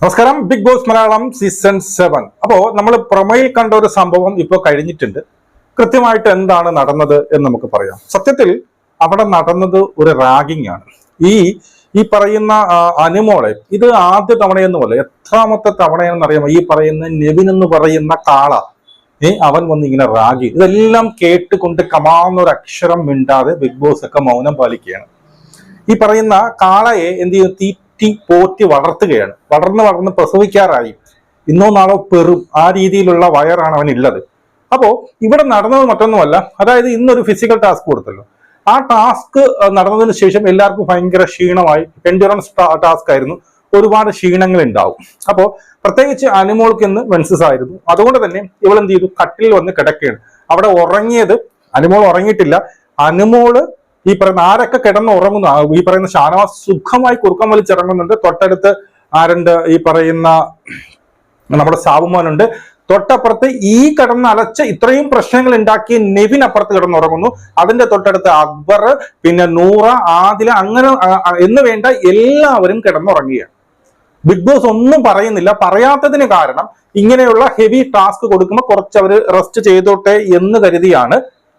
നമസ്കാരം. Bigg Boss Malayalam season seven. അപ്പോ നമ്മൾ പ്രൊമയിൽ കണ്ട ഒരു സംഭവം ഇപ്പോൾ കഴിഞ്ഞിട്ടുണ്ട്. കൃത്യമായിട്ട് എന്താണ് നടന്നത് എന്ന് നമുക്ക് പറയാം. സത്യത്തിൽ അവിടെ നടന്നത് ഒരു റാഗിംഗ് ആണ്. ഈ ഈ പറയുന്ന അനുമോളെ ഇത് ആദ്യ തവണയെന്നുമല്ല എത്രാമത്തെ തവണയാണെന്ന് അറിയാമോ? ഈ പറയുന്ന നെവിൻ എന്ന് പറയുന്ന കാള ഏ അവൻ വന്ന് ഇങ്ങനെ റാഗി ഇതെല്ലാം കേട്ടുകൊണ്ട് കമാന്നൊരു അക്ഷരം മിണ്ടാതെ ബിഗ് ബോസ് ഒക്കെ മൗനം പാലിക്കുകയാണ്. ഈ പറയുന്ന കാളയെ എന്ത് ചെയ്യും തീറ്റി പോറ്റി വളർത്തുകയാണ്. വളർന്ന് വളർന്ന് പ്രസവിക്കാറായി. ഇന്നോ നാളോ പെറും. ആ രീതിയിലുള്ള വയറാണ് അവനുള്ളത് അപ്പോൾ ഇവിടെ നടന്നത് മറ്റൊന്നുമല്ല. അതായത് ഇന്നൊരു ഫിസിക്കൽ ടാസ്ക് കൊടുത്തല്ലോ. ആ ടാസ്ക് നടന്നതിന് ശേഷം എല്ലാവർക്കും ഭയങ്കര ക്ഷീണമായി. എൻഡുറൻസ് ടാസ്ക് ആയിരുന്നു. ഒരുപാട് ക്ഷീണങ്ങൾ ഉണ്ടാവും. അപ്പോൾ പ്രത്യേകിച്ച് അനുമോൾക്ക് ഇന്ന് മെൻസസ് ആയിരുന്നു. അതുകൊണ്ട് തന്നെ ഇവൾ എന്ത് ചെയ്തു? കട്ടിൽ വന്ന് കിടക്കുകയാണ്. അവിടെ ഉറങ്ങിയത് അനുമോൾ ഉറങ്ങിയിട്ടില്ല. അനുമോൾ ഈ പറയുന്ന ആരൊക്കെ കിടന്ന് ഉറങ്ങുന്നു ഈ പറയുന്ന ഷാനവാസ് സുഖമായി കുറുക്കം വലിച്ചിറങ്ങുന്നുണ്ട് തൊട്ടടുത്ത് ആരുണ്ട്? ഈ പറയുന്ന നമ്മുടെ സാബുമോനുണ്ട്. തൊട്ടപ്പുറത്ത് ഈ കിടന്ന് അലച്ച് ഇത്രയും പ്രശ്നങ്ങൾ ഉണ്ടാക്കിയ നെവിൻ അപ്പുറത്ത് കിടന്നുറങ്ങുന്നു. അതിന്റെ തൊട്ടടുത്ത് അക്ബർ പിന്നെ നൂറ ആദില അങ്ങനെ എന്ന് വേണ്ട എല്ലാവരും കിടന്നുറങ്ങുകയാണ്. ബിഗ് ബോസ് ഒന്നും പറയുന്നില്ല. പറയാത്തതിന് കാരണം ഇങ്ങനെയുള്ള ഹെവി ടാസ്ക് കൊടുക്കുമ്പോൾ കുറച്ച് അവർ റെസ്റ്റ് ചെയ്തോട്ടെ എന്ന് കരുതിയാണ്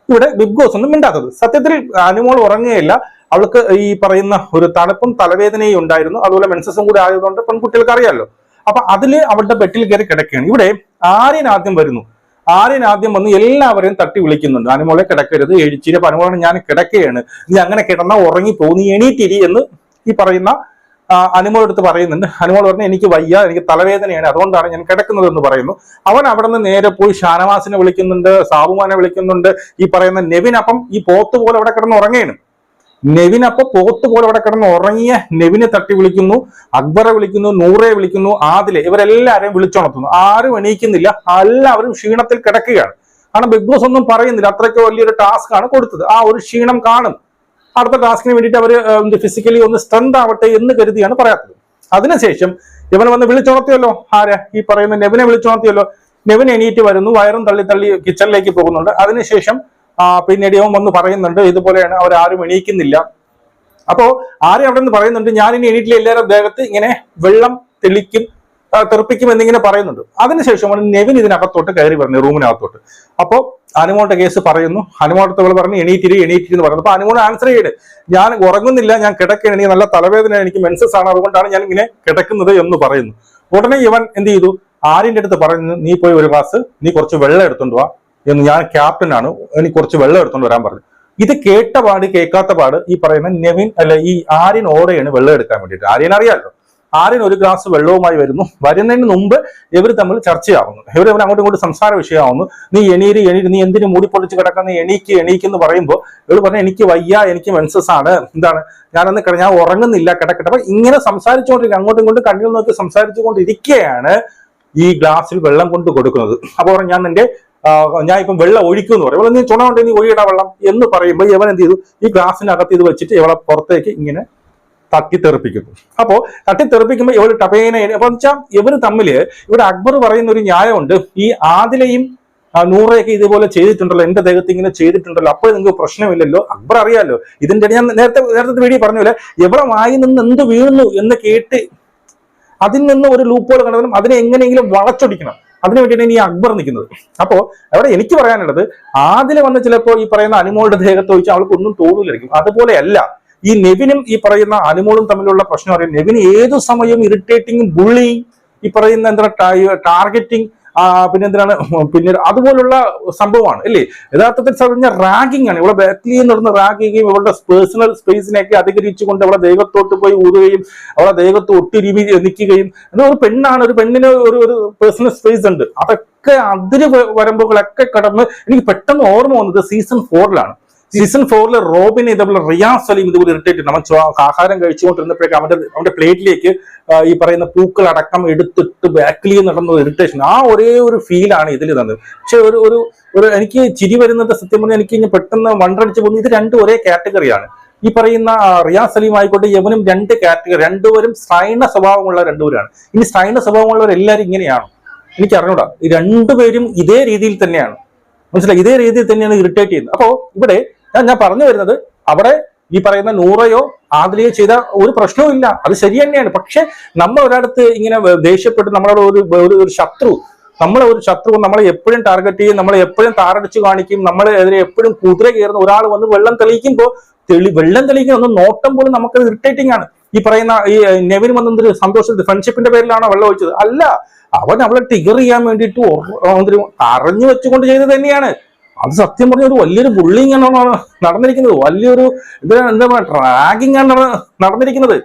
ഇവിടെ ബിഗ് ബോസ് ഒന്നും മിണ്ടാത്തത്. സത്യത്തിൽ അനുമോൾ ഉറങ്ങുകയില്ല. അവൾക്ക് ഈ പറയുന്ന ഒരു തണുപ്പും തലവേദനയും ഉണ്ടായിരുന്നു. അതുപോലെ മെൻസസും കൂടി ആയതുകൊണ്ട് പെൺകുട്ടികൾക്ക് അറിയാമല്ലോ അപ്പൊ അതിൽ അവളുടെ ബെട്ടിൽ കയറി കിടക്കുകയാണ്. ഇവിടെ ആര്യൻ ആദ്യം വരുന്നു. ആര്യൻ ആദ്യം വന്ന് എല്ലാവരെയും തട്ടി വിളിക്കുന്നുണ്ട്. അനുമോളെ കിടക്കരുത് എഴുച്ചിരി അനുമോളെ ഞാൻ കിടക്കുകയാണ്. നീ അങ്ങനെ കിടന്ന ഉറങ്ങി പോകുന്നു എണീറ്റിരി എന്ന് ഈ പറയുന്ന അനുമോൾ എടുത്ത് പറയുന്നുണ്ട്. അനുമോൾ പറഞ്ഞു എനിക്ക് വയ്യ എനിക്ക് തലവേദനയാണ് അതുകൊണ്ടാണ് ഞാൻ കിടക്കുന്നത് എന്ന് പറയുന്നു. അവൻ അവിടെ നിന്ന് നേരെ പോയി ഷാനവാസിനെ വിളിക്കുന്നുണ്ട് സാബുമാനെ വിളിക്കുന്നുണ്ട്. ഈ പറയുന്ന നെവിൻ അപ്പം ഈ പോത്ത് പോലെ അവിടെ കിടന്ന് ഉറങ്ങുകയാണ് നെവിൻ പോത്ത് പോലെ അവിടെ കിടന്ന് ഉറങ്ങിയ നെവിനെ തട്ടി വിളിക്കുന്നു അക്ബറെ വിളിക്കുന്നു നൂറെ വിളിക്കുന്നു ആദിലെ. ഇവരെല്ലാരെയും വിളിച്ചുണർത്തുന്നു. ആരും എണീക്കുന്നില്ല എല്ലാവരും ക്ഷീണത്തിൽ കിടക്കുകയാണ്. കാരണം ബിഗ് ബോസ് ഒന്നും പറയുന്നില്ല അത്രയ്ക്ക് വലിയൊരു ടാസ്ക് ആണ് കൊടുത്തത്. ആ ഒരു ക്ഷീണം കാണും. അടുത്ത ടാസ്കിന് വേണ്ടിയിട്ട് അവർ ഫിസിക്കലി ഒന്ന് സ്ട്രെങ്ത് ആവട്ടെ എന്ന് കരുതിയാണ് പറയാത്തത്. അതിനുശേഷം ഇവൻ വന്ന് വിളിച്ചുണർത്തിയല്ലോ. ആരെ? ഈ പറയുന്ന നെവിനെ വിളിച്ചുണർത്തിയല്ലോ. നെവിൻ എണീറ്റ് വരുന്നു വയറും തള്ളി തള്ളി കിച്ചണിലേക്ക് പോകുന്നുണ്ട്. അതിനുശേഷം പിന്നീട് ഇവൻ വന്ന് പറയുന്നുണ്ട് ഇതുപോലെയാണ് അവരാരും എണീക്കുന്നില്ല. അപ്പോ ആരെ അവിടെ നിന്ന് പറയുന്നുണ്ട് ഞാൻ ഇനി എണീറ്റിലെ എല്ലാവരും ദേഹത്ത് ഇങ്ങനെ വെള്ളം തെളിക്കും തെറിപ്പിക്കും എന്നിങ്ങനെ പറയുന്നുണ്ട്. അതിനുശേഷമാണ് നെവിൻ ഇതിനകത്തോട്ട് കയറി വരുന്നത് റൂമിനകത്തോട്ട്. അപ്പോൾ അനുമോളുടെ കേസ് പറയുന്നു. അനുമോളത്തെ അവൾ പറഞ്ഞു എണീറ്റിരി എണീറ്റിരി എന്ന് പറയുന്നു. അപ്പൊ അനുമോൾ ആൻസർ ചെയ്ത് ഞാൻ ഉറങ്ങുന്നില്ല ഞാൻ കിടക്കുകയാണ് എനിക്ക് നല്ല തലവേദന എനിക്ക് മെൻസസ് ആണ്. അതുകൊണ്ടാണ് ഞാൻ ഇങ്ങനെ കിടക്കുന്നത് എന്ന് പറയുന്നു. ഉടനെ ഇവൻ എന്ത് ചെയ്തു? ആര്യന്റെ അടുത്ത് പറഞ്ഞു നീ പോയി ഒരു ഗ്ലാസ് നീ കുറച്ച് വെള്ളം എടുത്തോണ്ട് വാ എന്ന് ഞാൻ ക്യാപ്റ്റൻ ആണ്. എനിക്ക് കുറച്ച് വെള്ളം എടുത്തോണ്ട് വരാൻ പറഞ്ഞു. ഇത് കേട്ട പാട് കേൾക്കാത്ത പാട് ഈ പറയുന്ന നെവിൻ അല്ല ഈ ആര്യൻ ഓടെയാണ് വെള്ളം എടുക്കാൻ വേണ്ടിയിട്ട്. ആര്യൻ അറിയാലോ ആര്യൻ ഒരു ഗ്ലാസ് വെള്ളവുമായി വരുന്നു. വരുന്നതിന് മുമ്പ് ഇവർ തമ്മിൽ ചർച്ചയാവുന്നു. ഇവർ ഇവർ അങ്ങോട്ടും ഇങ്ങോട്ടും സംസാര വിഷയമാവുന്നു. നീ എണീര് എണീര് നീ എന്തിനു മൂടിപ്പൊളിച്ച് കിടക്കാൻ നീ എണീക്ക് എണീക്ക് എന്ന് പറയുമ്പോൾ ഇവർ പറഞ്ഞു എനിക്ക് വയ്യ എനിക്ക് മെൻസസ് ആണ്. എന്താണ്? ഞാനന്ന് കിട- ഞാൻ ഉറങ്ങുന്നില്ല കിടക്കട്ടെ. അപ്പൊ ഇങ്ങനെ സംസാരിച്ചുകൊണ്ടിരിക്കുക അങ്ങോട്ടും ഇങ്ങോട്ടും കണ്ണിൽ നോക്കി സംസാരിച്ചുകൊണ്ടിരിക്കുകയാണ് ഈ ഗ്ലാസ്സിൽ വെള്ളം കൊണ്ട് കൊടുക്കുന്നത്. അപ്പോൾ ഞാൻ നിന്റെ ഞാൻ ഇപ്പം വെള്ളം ഒഴിക്കും എന്ന് പറയും നീ ചുണ കൊണ്ട് നീ ഒഴിയടാ വെള്ളം എന്ന് പറയുമ്പോൾ ഇവൻ എന്ത് ചെയ്തു? ഈ ഗ്ലാസ്സിനകത്ത് ഇത് വെച്ചിട്ട് ഇവളെ പുറത്തേക്ക് ഇങ്ങനെ തട്ടിത്തെറിപ്പിക്കുന്നു അപ്പോ തട്ടിത്തെറിപ്പിക്കുമ്പോൾ ഇവർ ടപേനെ അപ്പൊ വെച്ചാൽ ഇവർ തമ്മിൽ ഇവിടെ അക്ബർ പറയുന്ന ഒരു ന്യായമുണ്ട്. ഈ ആദിലയും നൂറയൊക്കെ ഇതുപോലെ ചെയ്തിട്ടുണ്ടല്ലോ എന്റെ ദേഹത്ത് ഇങ്ങനെ ചെയ്തിട്ടുണ്ടല്ലോ അപ്പോൾ നിങ്ങൾക്ക് പ്രശ്നമില്ലല്ലോ അക്ബർ അറിയാലോ. ഇതിന്റെ ഞാൻ നേരത്തെ നേരത്തെ വീഡിയോ പറഞ്ഞ പോലെ എവിടെ വായി നിന്ന് എന്ത് വീഴുന്നു എന്ന് കേട്ട് അതിൽ നിന്ന് ഒരു ലൂപ്പോൾ കണ്ടതിനും അതിനെ എങ്ങനെയെങ്കിലും വളച്ചൊടിക്കണം. അതിനു വേണ്ടിയിട്ടാണ് ഈ അക്ബർ നിൽക്കുന്നത്. അപ്പോ അവിടെ എനിക്ക് പറയാനുള്ളത് ആദ്യം വന്ന് ചിലപ്പോൾ ഈ പറയുന്ന അനുമോളുടെ ദേഹത്ത് വെച്ച് അവൾക്ക് ഒന്നും തോന്നില്ലായിരിക്കും അതുപോലെയല്ല ഈ നെവിനും ഈ പറയുന്ന അനുമോളും തമ്മിലുള്ള പ്രശ്നം അറിയാം. നെവിന് ഏതു സമയവും ഇറിറ്റേറ്റിംഗ് ബുള്ളിങ് ഈ പറയുന്ന എന്താ ടാർഗറ്റിംഗ് പിന്നെ എന്തിനാണ് പിന്നെ അതുപോലുള്ള സംഭവമാണ് അല്ലേ? യഥാർത്ഥത്തിൽ പറഞ്ഞ റാഗിങ് ആണ്. ഇവിടെ ബാക്കിൽ നടന്ന റാഗിങ്ങും ഇവരുടെ പേഴ്സണൽ സ്പേസിനെയൊക്കെ അധികരിച്ചുകൊണ്ട് അവളെ ദൈവത്തോട്ട് പോയി ഊതുകയും അവളെ ദൈവത്ത് ഒട്ടിരിവി നിൽക്കുകയും. എന്നാൽ ഒരു പെണ്ണാണ് ഒരു പെണ്ണിന് ഒരു ഒരു പേഴ്സണൽ സ്പേസ് ഉണ്ട്. അതൊക്കെ അതിര് വരമ്പുകളൊക്കെ കടന്ന് എനിക്ക് പെട്ടെന്ന് ഓർമ്മ വന്നത് സീസൺ ഫോറിലാണ് സീസൺ ഫോറിൽ റോബിനെ ഇതേപോലെ റിയാസ് സലീം ഇതുപോലെ ഇറിറ്റേറ്റ് ചോ- ആഹാരം കഴിച്ചുകൊണ്ടിരുന്നപ്പോഴേക്കും അവന്റെ അവന്റെ പ്ലേറ്റിലേക്ക് ഈ പറയുന്ന പൂക്കൾ അടക്കം എടുത്തിട്ട് ബാക്കിൽ നടന്ന ഇറിറ്റേഷൻ ആ ഒരേ ഒരു ഫീലാണ് ഇതിൽ തന്നത്. പക്ഷെ ഒരു ഒരു ഒരു എനിക്ക് ചിരി വരുന്നത് സത്യം പറഞ്ഞാൽ എനിക്ക് ഇനി പെട്ടെന്ന് വണ്ടടിച്ച് പോകുന്നു. ഇത് രണ്ടും ഒരേ കാറ്റഗറിയാണ് ഈ പറയുന്ന റിയാസ് സലീം ആയിക്കോട്ടെ യവനും രണ്ട് കാറ്റഗറി രണ്ടുപേരും സ്ത്രൈണ സ്വഭാവമുള്ള രണ്ടുപേരാണ്. ഇനി സ്ത്രൈണ സ്വഭാവമുള്ളവർ എല്ലാവരും ഇങ്ങനെയാണ്. എനിക്ക് അറിഞ്ഞൂടാ ഈ രണ്ടുപേരും ഇതേ രീതിയിൽ തന്നെയാണ്. മനസ്സിലായി? ഇതേ രീതിയിൽ തന്നെയാണ് ഇറിറ്റേറ്റ് ചെയ്യുന്നത്. അപ്പോ ഇവിടെ ഞാൻ ഞാൻ പറഞ്ഞു വരുന്നത് അവിടെ ഈ പറയുന്ന നൂറയോ ആദിലയോ ചെയ്ത ഒരു പ്രശ്നവും ഇല്ല. അത് ശരി തന്നെയാണ്. പക്ഷെ നമ്മൾ ഒരിടത്ത് ഇങ്ങനെ ദേഷ്യപ്പെട്ട് നമ്മളോട് ഒരു ഒരു ശത്രു. നമ്മളെ ഒരു ശത്രു നമ്മളെ എപ്പോഴും ടാർഗറ്റ് ചെയ്യും നമ്മളെ എപ്പോഴും താറടിച്ച് കാണിക്കും നമ്മളെ എതിരെ എപ്പോഴും കുതിര കയറുന്ന ഒരാൾ വന്ന് വെള്ളം തെളിയിക്കുമ്പോൾ തെളി വെള്ളം തെളിയിക്കുന്ന ഒന്ന് നോട്ടം പോലും നമുക്ക് ഇറിറ്റേറ്റിംഗ് ആണ്. ഈ പറയുന്ന ഈ നെവിൻ വന്നൊരു സന്തോഷത്തിൽ ഫ്രണ്ട്ഷിപ്പിന്റെ പേരിലാണോ വെള്ളം ഒഴിച്ചത്? അല്ല. അവൻ അവളെ ടിഗർ ചെയ്യാൻ വേണ്ടിയിട്ട് അറിഞ്ഞു വെച്ചുകൊണ്ട് ചെയ്തത് തന്നെയാണ്. അത് സത്യം പറഞ്ഞ ഒരു വലിയൊരു ബുള്ളിങ് ആണ് നടന്നിരിക്കുന്നത്. വലിയൊരു ഇത് എന്താ പറയുക ട്രാഗിങ് ആണ് നടന്നിരിക്കുന്നത്.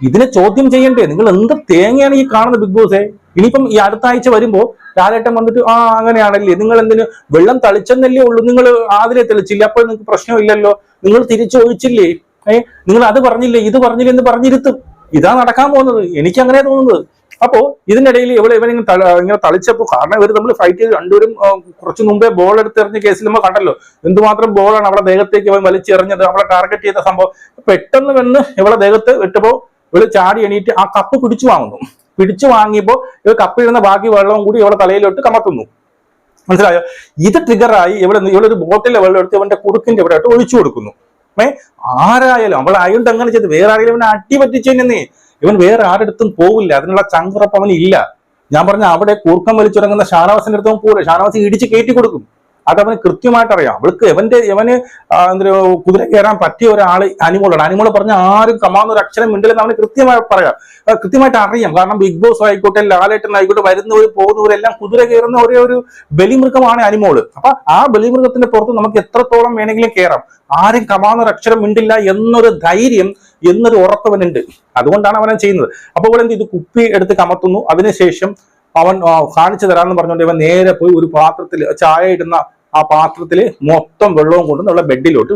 ഇതിനെ ചോദ്യം ചെയ്യണ്ടേ? നിങ്ങൾ എന്ത് തേങ്ങയാണ് ഈ കാണുന്നത് ബിഗ് ബോസേ ഇനിയിപ്പം ഈ അടുത്ത ആഴ്ച വരുമ്പോ ലാലേട്ടൻ വന്നിട്ട് ആ അങ്ങനെയാണല്ലേ? നിങ്ങൾ എന്തിന് വെള്ളം തളിച്ചെന്നല്ലേ ഉള്ളൂ? നിങ്ങൾ ആതിരെ തെളിച്ചില്ല? അപ്പോൾ നിങ്ങൾക്ക് പ്രശ്നമില്ലല്ലോ നിങ്ങൾ തിരിച്ചു ഒഴിച്ചില്ലേ നിങ്ങൾ അത് പറഞ്ഞില്ലേ ഇത് പറഞ്ഞില്ലേ എന്ന് പറഞ്ഞിരുത്തും. ഇതാ നടക്കാൻ പോകുന്നത്. എനിക്ക് അങ്ങനെ തോന്നുന്നത്. അപ്പോ ഇതിനിടയിൽ ഇവളെ ഇവനെ ഇങ്ങനെ തള- ഇങ്ങനെ തളിച്ചപ്പോ കാരണം ഇവർ നമ്മൾ ഫൈറ്റ് ചെയ്ത് രണ്ടുപേരും കുറച്ചു മുമ്പേ ബോൾ എടുത്തെറിഞ്ഞ കേസിൽ നമ്മൾ കണ്ടല്ലോ. എന്തുമാത്രം ബോളാണ് അവളെ ദേഹത്തേക്ക് ഇവൻ വലിച്ചെറിഞ്ഞത് അവളെ ടാർഗറ്റ് ചെയ്ത സംഭവം. പെട്ടെന്ന് വന്ന് ഇവളെ ദേഹത്ത് ഇട്ടപ്പോ ഇവൾ ചാടി എണീറ്റ് ആ കപ്പ് പിടിച്ചു വാങ്ങുന്നു. പിടിച്ചു വാങ്ങിയപ്പോ ഇവ കപ്പിടുന്ന ബാക്കി വെള്ളവും കൂടി ഇവളെ തലയിലോട്ട് കമത്തുന്നു. മനസ്സിലായോ? ഇത് ട്രിഗറായി ഇവിടെ ഇവളൊരു ബോട്ടിലെ വെള്ളം എടുത്ത് ഇവന്റെ കുറുക്കിന്റെ ഇവിടെ ഒഴിച്ചു കൊടുക്കുന്നു. ഏ? ആരായാലും അവൾ ആയതുകൊണ്ട് അങ്ങനെ ചെയ്ത് വേറെ ആരെങ്കിലും ഇവനെ അട്ടി പറ്റിച്ചെന്നേ ഇവൻ വേറെ ആരുടെടുത്തും പോവില്ല. അതിനുള്ള ചങ്കുറപ്പ് അവന് ഇല്ല ഞാൻ പറഞ്ഞ അവിടെ കൂർക്കം വലിച്ചുറങ്ങുന്ന ഷാനവാസിന്റെ അടുത്തും പോലെ ഷാനവാസി ഇടിച്ച് കയറ്റി കൊടുക്കും. അത് അവന് കൃത്യമായിട്ട് അറിയാം അവൾക്ക് എവന്റെ എവന് ആ, കുതിര കയറാൻ പറ്റിയ ഒരാൾ അനിമോളാണ്. അനിമോൾ പറഞ്ഞ ആരും കമാന്ന ഒരു അക്ഷരം മിണ്ടില്ലെന്ന് അവന് കൃത്യമായി പറയാം. കൃത്യമായിട്ട് അറിയാം. കാരണം ബിഗ് ബോസ് ആയിക്കോട്ടെ ലാലേട്ടൻ ആയിക്കോട്ടെ വരുന്നവർ പോകുന്നവരെല്ലാം കുതിര കയറുന്ന ഒരേ ഒരു ബലിമൃഗമാണ് അനിമോൾ. അപ്പൊ ആ ബലിമൃഗത്തിന്റെ പുറത്ത് നമുക്ക് എത്രത്തോളം വേണമെങ്കിലും കയറാം. ആരും കമാന്ന ഒരു അക്ഷരം മിണ്ടില്ല എന്നൊരു ധൈര്യം എന്നൊരു ഉറപ്പവനുണ്ട്. അതുകൊണ്ടാണ് അവനെ ചെയ്യുന്നത്. അപ്പോൾ ഇവിടെ എന്ത് ഇത് കുപ്പി എടുത്ത് കമത്തുന്നു. അതിനുശേഷം അവൻ കാണിച്ചു തരാമെന്ന് പറഞ്ഞുകൊണ്ട് ഇവൻ നേരെ പോയി ഒരു പാത്രത്തിൽ ചായ ഇടുന്ന ആ പാത്രത്തിൽ മൊത്തം വെള്ളവും കൊണ്ട് നമ്മളെ ബെഡിലോട്ട്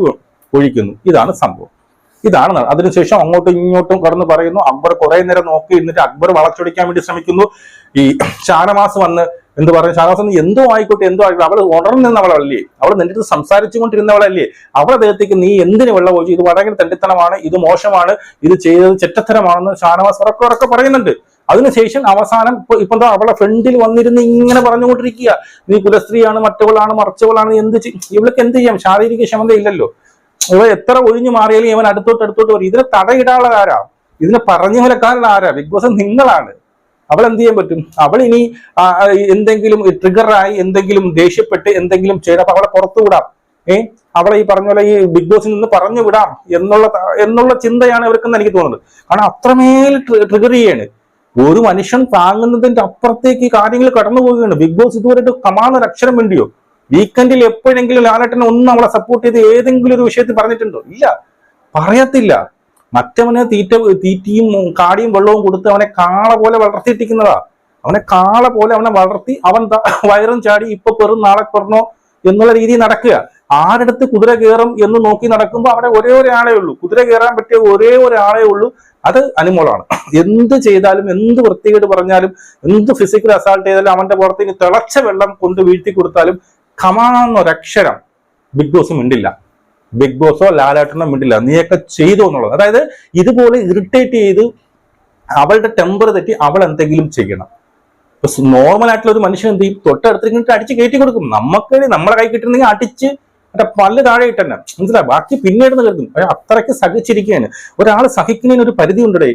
ഒഴിക്കുന്നു. ഇതാണ് സംഭവം. ഇതാണ് അതിനുശേഷം അങ്ങോട്ടും ഇങ്ങോട്ടും കടന്ന് പറയുന്നു അക്ബർ കുറെ നേരം നോക്കി എന്നിട്ട് അക്ബർ വളച്ചൊടിക്കാൻ വേണ്ടി ശ്രമിക്കുന്നു. ഈ ഷാനവാസ് വന്ന് എന്ത് പറയുന്നത് ഷാനവാസ് വന്ന് എന്തോ ആയിക്കോട്ടെ എന്തോ ആയിക്കോട്ടെ. അവൾ ഉണർന്നു നിന്നവളല്ലേ? അവൾ നിന്റെ അടുത്ത് സംസാരിച്ചു കൊണ്ടിരുന്നവളല്ലേ അവളെ അദ്ദേഹത്തേക്ക് നീ എന്തിന് വെള്ളം ഒഴിച്ചു? ഇത് വളരെ തെണ്ടിത്തനമാണ് ഇത് മോശമാണ് ഇത് ചെയ്തത് ചെറ്റത്തരമാണെന്ന് ഷാനവാസ് ഉറക്കെ ഉറക്കെ പറയുന്നുണ്ട്. അതിനുശേഷം അവസാനം ഇപ്പൊ ഇപ്പൊ എന്താ അവളെ ഫ്രണ്ടിൽ വന്നിരുന്ന് ഇങ്ങനെ പറഞ്ഞുകൊണ്ടിരിക്കുക. നീ കുലസ്ത്രീയാണ് മറ്റവളാണ് മറച്ചവളാണ് എന്ത് ഇവൾക്ക് എന്ത് ചെയ്യാം? ശാരീരിക ക്ഷമത ഇല്ലല്ലോ. ഇവ എത്ര ഒഴിഞ്ഞു മാറിയാലും ഇവൻ അടുത്തോട്ട് അടുത്തോട്ട് വരും. ഇതിനെ തടയിടാനുള്ള ആരാ? ഇതിനെ പറഞ്ഞു വിലക്കാനുള്ള ആരാ? ബിഗ് ബോസ് നിങ്ങളാണ്. അവൾ എന്ത് ചെയ്യാൻ പറ്റും? അവൾ ഇനി എന്തെങ്കിലും ട്രിഗറായി എന്തെങ്കിലും ദേഷ്യപ്പെട്ട് എന്തെങ്കിലും ചെയ്ത് അവളെ പുറത്തു വിടാം. ഏ? അവളെ ഈ പറഞ്ഞ പോലെ ഈ ബിഗ് ബോസിൽ നിന്ന് പറഞ്ഞു വിടാം എന്നുള്ള എന്നുള്ള ചിന്തയാണ് ഇവർക്കെന്ന് എനിക്ക് തോന്നുന്നത്. കാരണം അത്രമേൽ ട്രിഗർ ചെയ്യാണ്. ഒരു മനുഷ്യൻ താങ്ങുന്നതിന്റെ അപ്പുറത്തേക്ക് കാര്യങ്ങൾ കടന്നു പോവുകയാണ്. ബിഗ് ബോസ് ഇതുവരെ കമാന്നൊരു അക്ഷരം വേണ്ടിയോ വീക്കെൻഡിൽ എപ്പോഴെങ്കിലും ലാലേട്ടനെ ഒന്ന് അവളെ സപ്പോർട്ട് ചെയ്ത് ഏതെങ്കിലും ഒരു വിഷയത്തിൽ പറഞ്ഞിട്ടുണ്ടോ? ഇല്ല. പറയത്തില്ല. മറ്റവനെ തീറ്റ തീറ്റിയും കാടിയും വെള്ളവും കൊടുത്ത് അവനെ കാള പോലെ വളർത്തിയിട്ടിരിക്കുന്നതാ. അവനെ കാള പോലെ അവനെ വളർത്തി അവൻ വയറും ചാടി ഇപ്പൊ പെറും നാളെ പെറണോ എന്നുള്ള രീതിയിൽ നടക്കുക. ആരടുത്ത് കുതിര കയറും എന്ന് നോക്കി നടക്കുമ്പോൾ അവിടെ ഒരേ ഒരാളേ ഉള്ളൂ. കുതിര കയറാൻ പറ്റിയ ഒരേ ഒരാളേ ഉള്ളൂ. അത് അനുമോളാണ്. എന്ത് ചെയ്താലും എന്ത് വൃത്തികേട് പറഞ്ഞാലും എന്ത് ഫിസിക്കൽ അസാൾട്ട് ചെയ്താലും അവന്റെ പുറത്തേക്ക് തിളച്ച വെള്ളം കൊണ്ട് വീഴ്ത്തി കൊടുത്താലും കമാന്നൊരക്ഷരം ബിഗ് ബോസ് മിണ്ടില്ല. ബിഗ് ബോസോ ലാലാട്ടനോ മിണ്ടില്ല. നീയൊക്കെ ചെയ്തു എന്നുള്ളത്. അതായത് ഇതുപോലെ ഇറിറ്റേറ്റ് ചെയ്ത് അവളുടെ ടെമ്പർ തെറ്റി അവൾ എന്തെങ്കിലും ചെയ്യണം. നോർമൽ ആയിട്ടുള്ള ഒരു മനുഷ്യൻ എന്ത് ചെയ്യും? തൊട്ടടുത്തിട്ട് അടിച്ച് കയറ്റി കൊടുക്കും. നമുക്ക് നമ്മളെ കൈ കിട്ടുന്നെങ്കിൽ അടിച്ച് മറ്റേ പല്ല് താഴെ ഇട്ടന്നെ. മനസ്സിലായി? ബാക്കി പിന്നീട് നിൽക്കും അത്രയ്ക്ക് സഹിച്ചിരിക്കുകയാണ്. ഒരാൾ സഹിക്കുന്നതിന് ഒരു പരിധി ഉണ്ടേ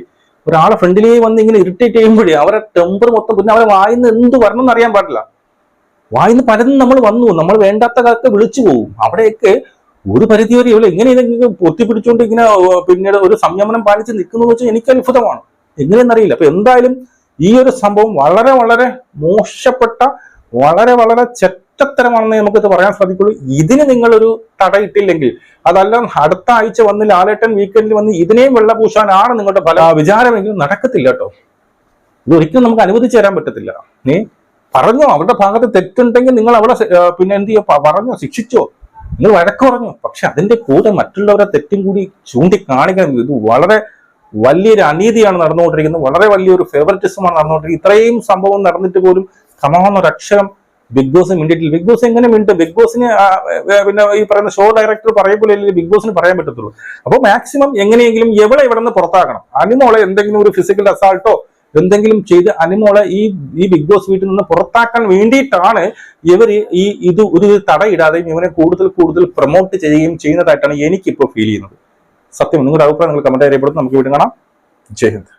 ഒരാളെ ഫ്രണ്ടിലേ വന്ന് ഇങ്ങനെ ഇറിറ്റേറ്റ് ചെയ്യുമ്പോഴേ അവരെ ടെമ്പർ മൊത്തം പിന്നെ അവരെ വായിന്ന് എന്ത് വരണം എന്ന് അറിയാൻ പാടില്ല. വായിന്ന് പലതും നമ്മൾ വന്നു. നമ്മൾ വേണ്ടാത്ത കാലത്ത് വിളിച്ചു പോകും അവിടെയൊക്കെ ഒരു പരിധി വരെ ഇവളെ ഇങ്ങനെ ഇതെങ്കിലും പൊത്തിപ്പിടിച്ചുകൊണ്ട് ഇങ്ങനെ പിന്നീട് ഒരു സംയമനം പാലിച്ച് നിൽക്കുന്നു വെച്ചാൽ എനിക്ക് അത്ഭുതമാണ്. എങ്ങനെയെന്നറിയില്ല. അപ്പൊ എന്തായാലും ഈ ഒരു സംഭവം വളരെ വളരെ മോശപ്പെട്ട വളരെ വളരെ ചെറ്റത്തരമാണെന്ന് നമുക്കിത് പറയാൻ സാധിക്കുള്ളൂ. ഇതിന് നിങ്ങളൊരു തടയിട്ടില്ലെങ്കിൽ അതല്ല അടുത്ത ആഴ്ച വന്ന് ലാലേട്ടൻ വീക്കെൻഡിൽ വന്ന് ഇതിനെയും വെള്ളപൂശാനാണ് നിങ്ങളുടെ ഫല. വിചാരമെങ്കിലും നടക്കത്തില്ല കേട്ടോ. ഇത് ഒരിക്കലും നമുക്ക് അനുവദിച്ചു തരാൻ പറ്റത്തില്ല. നീ പറഞ്ഞോ അവരുടെ ഭാഗത്ത് തെറ്റുണ്ടെങ്കിൽ നിങ്ങൾ അവിടെ പിന്നെ എന്ത് ചെയ്യോ പറഞ്ഞോ ശിക്ഷിച്ചോ. നിങ്ങൾ വഴക്ക് പറഞ്ഞു. പക്ഷെ അതിന്റെ കൂടെ മറ്റുള്ളവരെ തെറ്റും കൂടി ചൂണ്ടിക്കാണിക്കണം. ഇത് വളരെ വലിയൊരു അനീതിയാണ് നടന്നുകൊണ്ടിരിക്കുന്നത്. വളരെ വലിയൊരു ഫേവററ്റിസമാണ് നടന്നുകൊണ്ടിരിക്കുന്നത്. ഇത്രയും സംഭവം നടന്നിട്ട് പോലും കമാന്ന ഒരു അക്ഷരം ബിഗ് ബോസ് മിണ്ടിട്ടില്ല ബിഗ് ബോസ് എങ്ങനെ മിണ്ടും? ബിഗ് ബോസിന് പിന്നെ ഈ പറയുന്ന ഷോ ഡയറക്ടർ പറയുമ്പോൾ ബിഗ് ബോസിന് പറയാൻ പറ്റത്തുള്ളൂ. അപ്പോൾ മാക്സിമം എങ്ങനെയെങ്കിലും എവിടെ ഇവിടെ നിന്ന് പുറത്താക്കണം അനിമോളെ എന്തെങ്കിലും ഒരു ഫിസിക്കൽ അസാൾട്ടോ എന്തെങ്കിലും ചെയ്ത് അനിമോളെ ഈ ഈ ബിഗ് ബോസ് വീട്ടിൽ നിന്ന് പുറത്താക്കാൻ വേണ്ടിയിട്ടാണ് ഇവർ ഈ ഇത് ഒരു തടയിടാതെയും ഇവനെ കൂടുതൽ കൂടുതൽ പ്രൊമോട്ട് ചെയ്യുകയും ചെയ്യുന്നതായിട്ടാണ് എനിക്കിപ്പോൾ ഫീൽ ചെയ്യുന്നത്. സത്യം നിങ്ങളുടെ അഭിപ്രായം നിങ്ങൾ കമന്റ് അറിയപ്പെടുന്നു നമുക്ക് വീണ്ടും കാണാം. ജയ് ഹിന്ദ്.